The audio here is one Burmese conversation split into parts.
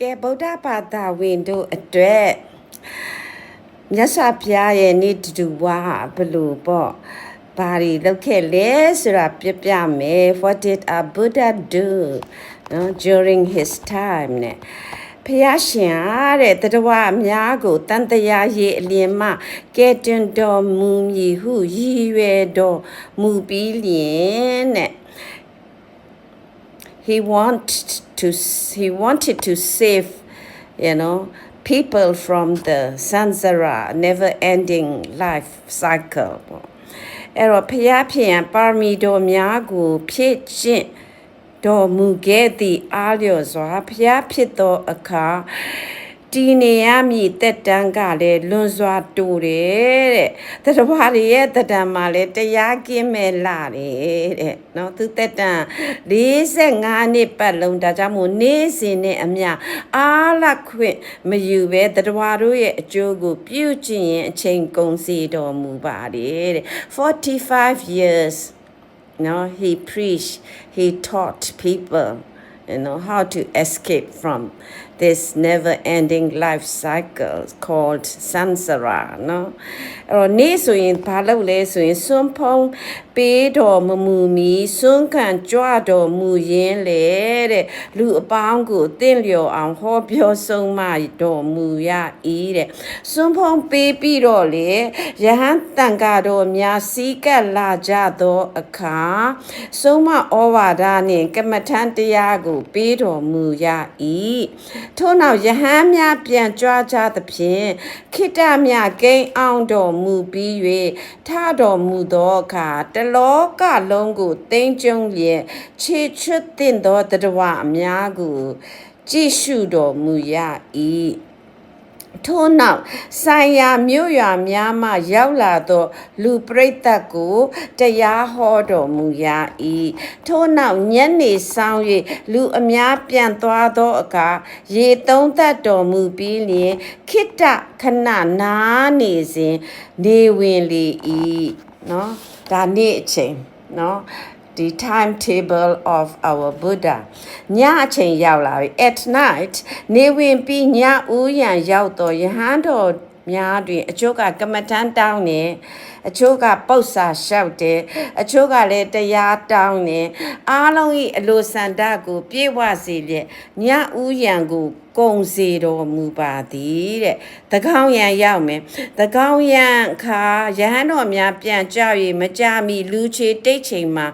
ကဲဗုဒ္ဓဘာသာဝင်တို့အတွက်မြတ်စွာဘုရားရဲ့နေ့တူဝါဘလို့ပေါ့ဘာတွေလုပ်ခဲ့လဲဆိုတာပြပြမယ် what did a buddha do နော် during his time နဲ့ဖျားရှင်အားတဲ့တတဝအများကိုတန်တရားရေးအလင်းမှကဲတင်တော်မူမည်ဟုရည်ရွယ်တော်မူပြီးလျင်တဲ့ he wanted to he wanted to save you know people from the sansara never ending life cycle ပေါ့အဲ့တော့ဖျားဖျံပါရမီတော်များကိုဖြည့်ကျင့်တော်မူခဲ့သည့်အားလျော်စွာဖျားဖြစ်သောအခါ တည်နေရမည်တက်တန်းကလည်းလွန်စွာတူတယ်တဲ့တတဝါတွေရဲ့တက်တန်းမှာလည်းတရားကင်းမဲ့လာတယ်တဲ့နော်သူတက်တန်း45နှစ်ပတ်လုံးဒါကြောင့်မို့နေ့စဉ်နဲ့အမျှအားလခွင့်မယူပဲတတဝါတို့ရဲ့အကျိုးကို ပြုကျင့်ရင်အချိန်ကုန်စီတော်မူပါတယ်တဲ့45 years No, he preached, he taught people, you know, how to escape from this never-ending life cycle called samsara, no? အဲ့တော့နေ့ဆိုရင်ဘာလုပ်လဲဆိုရင်စွန့်ဖုံး ပေးတော်မမူမီစွန့်ခံကြွတော်မူရင်းလေတဲ့လူအပေါင်းကိုတင့်လျော်အောင်ဟောပြောဆုံးမတော်မူရ၏တဲ့စွန့်ဖုံးပေးပြီးတော့လေယဟန်တန်ကာတော်များစီးကပ်လာကြသောအခါဆုံးမဩဝါဒနှင့်ကမ္မထန်တရားကို ပေးတော်မူရ၏ထို့နောက်ယဟန်များပြန်ကြွားကြသဖြင့်ခိတ္တမြကိန်းအောင်တော်မူပြီး၍ထတော်မူသောအခါတလောကလုံးကိုတိမ်ကျုံလျက်ခြေချွတ်တင့်သောတတဝအများကိုကြည့်ရှုတော်မူရ၏ထို့နောက်ဆိုင်ရာမြို့ရွာများမှရောက်လာသောလူပရိသတ်ကိုတရားဟောတော်မူရ၏ထို့နောက်ညနေဆောင်၍လူအများပြန်သွားသောအခါရေသုံးသက်တော်မူပြီးလျင်ခိတ္တခဏနာနေစဉ်နေဝင်လေ၏နော် ဒါနေ့အချိန်เนาะဒီ timetable of our buddha ညအချိန်ရောက်လာပြီ at night နေဝင်ပြီးညဦးရန်ရောက်တော့ယဟန်တော်များတွင်အချို့ကကမ္မထမ်းတောင်းနေအချို့ကပု္ပ္ပာလျှောက်တယ်အချို့ကလည်းတရားတောင်းနေအားလုံး၏အလိုဆန္ဒကို ပြေဝစေလျက်ညဦးရန်ကို ကုံစေတော်မူပါသည်တဲ့တကောင်းရန်ရောက်မယ်တကောင်းရန်ခါယဟန်တော်များပြန်ကြ၍မကြမီလူချေတိတ်ချိန်မှာ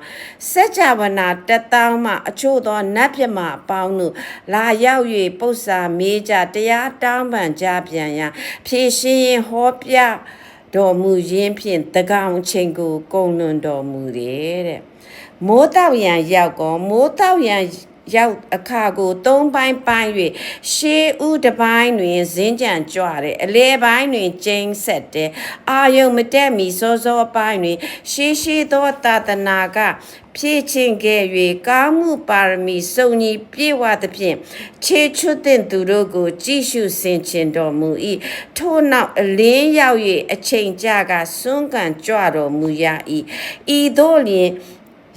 စัจ java နာတတောင်းမှအချို့သောနတ်ပြမအပေါင်းတို့လာရောက်၍ပု္ပ္ပာမေးကြတရားတောင်းပန်ကြပြန်ရန်ဖြည့်ရှင်းရင်ဟောပြတော်မူရင်းဖြင့်တကောင်ချိန်ကိုကုံလွန်တော်မူတယ်တဲ့မိုးတောက်ရန်ရောက်ကောမိုးတောက်ရန် ရောက်အခါကိုသုံးပိုင်းပိုင်း၍ရှေးဥတစ်ပိုင်းတွင်ဇင်းကြံကြွတယ်အလဲပိုင်းတွင်ကျင်းဆက်တယ်အာယုံမတက်မီစောစောပိုင်းတွင် ရှေးရှေးသောတာတနာကဖြည့်ချင်းခဲ့၍ကာမှုပါရမီစုံညီပြည့်ဝသဖြင့်ခြေချွတ်တဲ့သူတို့ကို ကြည်ရှုဆင်ခြင်တော်မူ၏ထို့နောက်အလင်းရောက်၍အချိန်ကြာကစွန့်ကန်ကြွတော်မူရ၏ဤသို့လျင်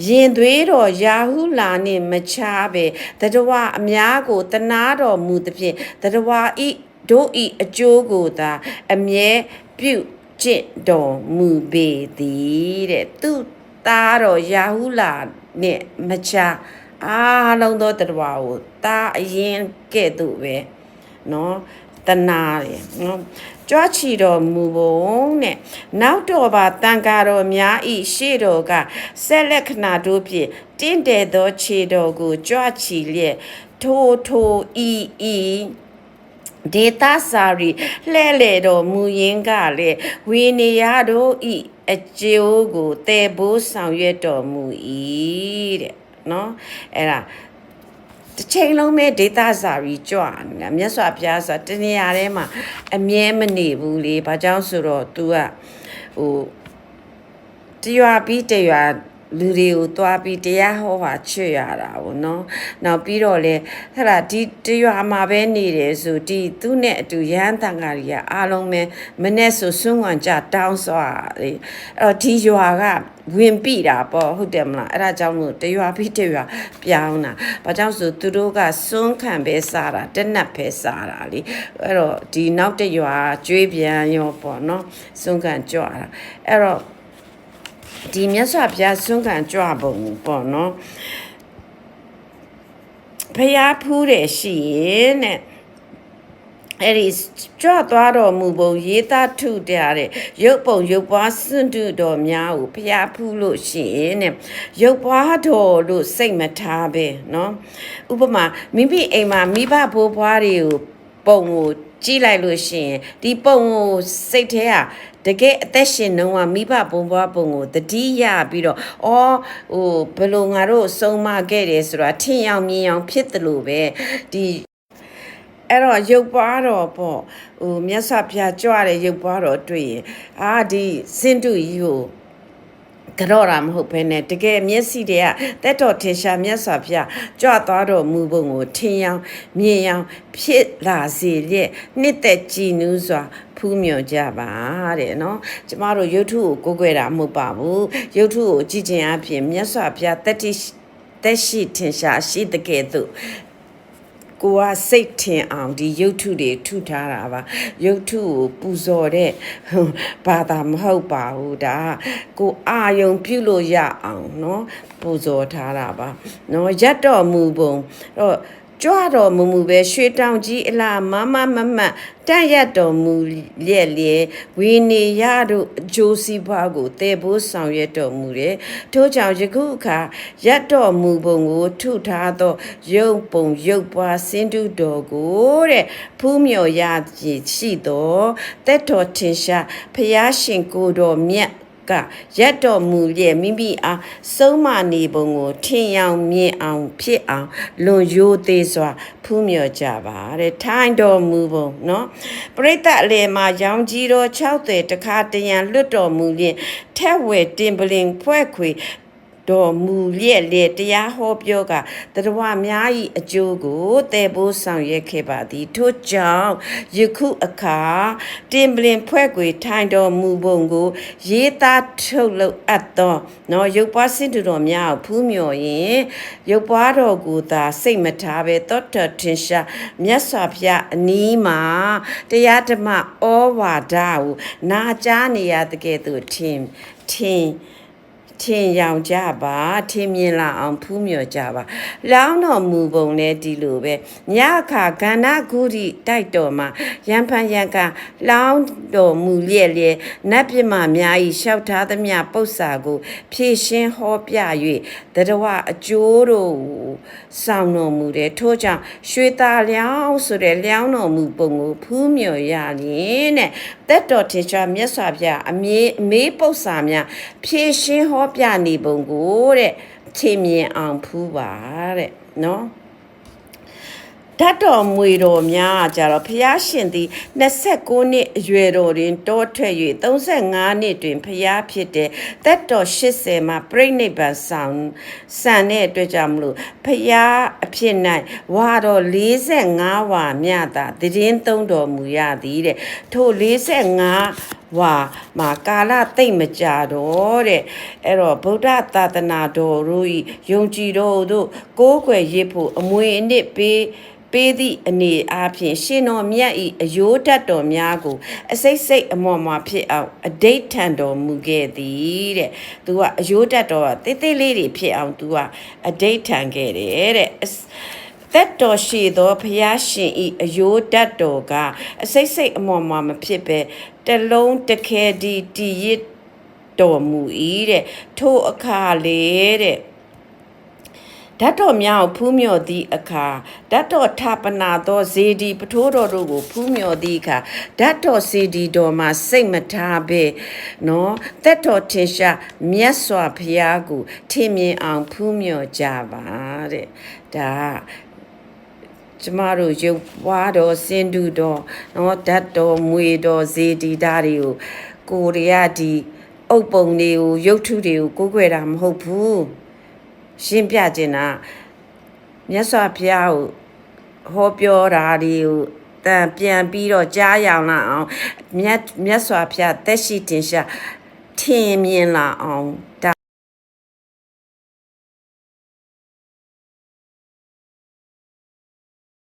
ရင်သွေးတော်ယာဟုလာနှင့်မချားပဲတတဝအများကိုတနာတော်မူသဖြင့်တတဝဤတို့ဤအကျိုးကိုသာ အမြဲပြုကျင့်တော်မူပေသည်တဲ့သူသားတော်ယာဟုလာနှင့်မချားအားလုံးသောတတဝကိုတာအရင်ကဲ့သို့ပဲเนาะတနာတယ်နော် ကြွားချီတော်မူပုံတဲ့နောက်တော်ပါတန်ကာတော်များဤရှေ့တော်ကဆက်လက်ခဏတို့ဖြင့်တင့်တယ်သောခြေတော်ကိုကြွားချီလျက်ထိုးထိုးဤဤဒေတာစာရီလှဲ့လေတော်မူရင်းကလည်းဝီနေရတို့ဤအကျိုးကိုတည်ဘိုးဆောင်ရွက်တော်မူ၏တဲ့နော်အဲ့ဒါ တစ်ချိန်လုံးပဲဒေတာစာရီကြွနေတာမြတ်စွာဘုရားဆိုတနေရာထဲမှာအမြဲမနေဘူးလေဘာကြောင့်ဆိုတော့ तू ကဟိုတရွာပြီးတရွာ လူတွေကိုသွားပြီးတရားဟောတာချွတ်ရတာပေါ့နော်နောက်ပြီးတော့လေဟဲ့လားဒီတရွာမှာပဲနေတယ်ဆိုဒီသူ့နဲ့အတူရဟန်းတန်ဃာကြီးကအားလုံးပဲမနဲ့ဆိုဆွမ်းဝင်ကြတောင်းစွာလေအဲ့တော့ဒီရွာကဝင်ပြီတာပေါ့ဟုတ်တယ်မလားအဲ့ဒါကြောင့်မို့တရွာပြီးတရွာပြောင်းတာဘာကြောင့်ဆိုသူတို့ကစွန်းခံပဲစားတာတက်နတ်ပဲစားတာလေအဲ့တော့ဒီနောက်တရွာကျွေးပြန်ရောပေါ့နော်စွန်းခံကြွတာအဲ့တော့ ဒီမြတ်စွာဘုရားစွန့်ခံကြွပုံပေါ့နော်ဖျားဖူးတယ်ရှိရင်တဲ့အဲ့ဒီကြွသွားတော်မူပုံရေးသားထုတဲ့တဲ့ရုပ်ပုံရုပ်ပွားစွန့်တုတော်များကိုဖျားဖူးလို့ရှိရင်တဲ့ရုပ်ပွားတော်လို့စိတ်မထားပဲเนาะဥပမာမိမိအိမ်မှာမိဘဘိုးဘွားတွေကိုပုံကို ကြည့်လိုက်လို့ရှိရင်ဒီပုံကိုစိတ်ထဲကတကယ်အသက်ရှင်နှုံးကမိဘဘုံဘွားပုံကိုတတိယပြီးတော့အော်ဟိုဘယ်လိုငါတို့ဆုံးမခဲ့တယ်ဆိုတာထင်ရောက်မြင်အောင်ဖြစ်တယ်လို့ပဲဒီအဲ့တော့ရုပ်ပွားတော့ပေါ့ဟိုမြတ်စွာဘုရားကြွတဲ့ရုပ်ပွားတော့တွေ့ရင်အာဒီစင်တုကြီးကို ကြော့တာမဟုတ်ဘဲနဲ့တကယ်မျက်စိတွေကတက်တော်ထင်ရှားမြတ်စွာဘုရားကြွသွားတော်မူပုံကိုထင်ရောက်မြင်ရောက်ဖြစ်လာစေလျက်နှစ်သက်ကြည်နူးစွာဖူးမြော်ကြပါတဲ့နော်ကျမတို့ရုပ်ထုကိုကိုးကွယ်တာမဟုတ်ပါဘူးရုပ်ထုကိုကြည်ကျင်အဖြစ်မြတ်စွာဘုရားတက်တိတက်ရှိထင်ရှားရှိတဲ့ကဲ့သို့ ကိုကစိတ်ထင်အောင်ဒီရုပ်ထုတွေထုထားတာပါရုပ်ထုကိုပူဇော်တဲ့ဘာသာမဟုတ်ပါဘူးဒါကိုအာယုံပြုလို့ရအောင်เนาะပူဇော်ထားတာပါเนาะရက်တော်မူပုံတော့ ကြွတော်မူမူပဲရွှေတောင်ကြီးအလားမမမမတန့်ရတော်မူလျက်လျက်ဝီနေရတို့အကျိုးစီးပွားကိုတည်ဖို့ဆောင်ရွက်တော်မူတယ်ထို့ကြောင့်ယခုအခါရက်တော်မူပုံကိုထုထားသောရုပ်ပုံရုပ်ပွားစင်တုတော်ကိုတဲ့ဖူးမြော်ရရှိသောတက်တော်ထင်ရှားဖျားရှင်ကိုယ်တော်မြတ် ကရက်တော်မူလျက်မိမိအားဆုံးမနေပုံကိုထင်ရောက်မြင်အောင်ဖြစ်အောင်လွန်ရိုးသေးစွာဖူးမြော်ကြပါတဲ့ထိုင်းတော်မူပုံเนาะပရိသတ်အလယ်မှာရောင်ကြီးတော်6တဲ့တခါတရံလွတ်တော်မူလျက်ထက်ဝဲတင်ပလင်ဖွဲ့ခွေ တော်မူလျက်လေတရားဟောပြောကတရဝများဤအကျိုးကိုတည်ဖို့ဆောင်ရွက်ခဲ့ပါသည်ထို့ကြောင့်ယခုအခါတင်ပလင်ဖွဲ့ကွေထိုင်တော်မူပုံကို ရေးသားထုတ်လုပ်အပ်သောနော်ရုပ်ပွားစင်တူတော်များကိုဖူးမြော်ရင်ရုပ်ပွားတော်ကိုသာစိတ်မထားပဲတောတထင်ရှားမြတ်စွာဘုရားအနီးမှာတရားဓမ္မဩဝါဒကိုနာကြားနေရတဲ့ကဲ့သို့ထင်ထင် ထင်ရောင်ကြပါထင်မြင်လာအောင်ဖူးမြော်ကြပါလောင်းတော်မူပုံနဲ့ဒီလိုပဲညခါကန္နာဂုရီတိုက်တော်မှာရံဖန်ရံကလောင်းတော်မူလျက်လျက်နတ်ပြမများဤလျှောက်ထားသမျှပု္ပ္ပာကို ဖြည့်ရှင်းဟောပြ၍တရဝအကျိုးတို့စောင့်တော်မူတယ်ထို့ကြောင့်ရွှေသားလျောင်းဆိုတဲ့လျောင်းတော်မူပုံကိုဖူးမြော်ရရင်တဲ့တက်တော်ထင်ရှားမြတ်စွာဘုရားအမေအမေပု္ပ္ပာများဖြည့်ရှင်းဟောပြနေပုံကိုတဲ့ထင်မြင်အောင်ဖူးပါတဲ့နော်ဓာတ်တော်မွေတော်များကြတော့ဖျားရှင်သည်29နှစ်အရွယ်တော်တွင်တောထွက်၍35နှစ်တွင်ဖျားဖြစ်တဲ့သက်တော်80မှာပြိဋိဘံဆောင်ဆန်တဲ့အတွက်ကြောင့်မလို့ဖျားအဖြစ်၌ဝါတော်45ဝါမြတာတည်င်းသုံးတော်မူရသည်တဲ့ထို45 ဝါမှာကာလသိမ့်မကြတော့တဲ့အဲ့တော့ဗုဒ္ဓသာသနာတော်တို့ဤယုံကြည်တော်တို့ကိုးကွယ်ရစ်ဖို့အမွေအနှစ်ပေးပေးသည့်အနေအားဖြင့်ရှင်တော်မြတ်ဤအယိုးတတ်တော်များကို အစိတ်စိတ်အမော်မှာဖြစ်အောင်အဒိဋ္ဌံတော်မူခဲ့သည်တဲ့သူကအယိုးတတ်တော်ကတိတ်တိတ်လေးတွေဖြစ်အောင်သူကအဒိဋ္ဌံခဲ့တယ်တဲ့ သက်တော်ရှိသောဘုရားရှင်ဤအယိုးတတ်တော်ကအစိတ်စိတ်အမော်မှာမဖြစ်ပဲတလုံးတခဲဒီတည်ရတော်မူ၏တဲ့ထိုအခါလေတဲ့ဓာတ်တော်များကိုဖူးမြော်သည့်အခါဓာတ်တော်ထာပနာသောဇေဒီပထိုးတော်တို့ကိုဖူးမြော်သည့်အခါဓာတ်တော်ဇေဒီတော်မှာစိတ်မထားပဲနော်သက်တော်ထင်ရှားမြတ်စွာဘုရားကိုထင်မြင်အောင်ဖူးမြော်ကြပါတဲ့ဒါ ကျမတို့ရုပ်ပွားတော်စင်တူတော်နော်ဓာတ်တော်မွေတော်ဇေဒီဓာတ်တွေကိုကိုရီးယားဒီအုပ်ပုံတွေကိုရုပ်ထုတွေကိုကိုးကွယ်တာမဟုတ်ဘူးရှင်းပြခြင်းတာမြတ်စွာဘုရားကိုဟောပြောတာတွေကိုတန်ပြန်ပြီးတော့ကြားရအောင်လာအောင်မြတ်မြတ်စွာဘုရားတက်ရှိတင်ရှာထင်မြင်လာအောင်ဒါ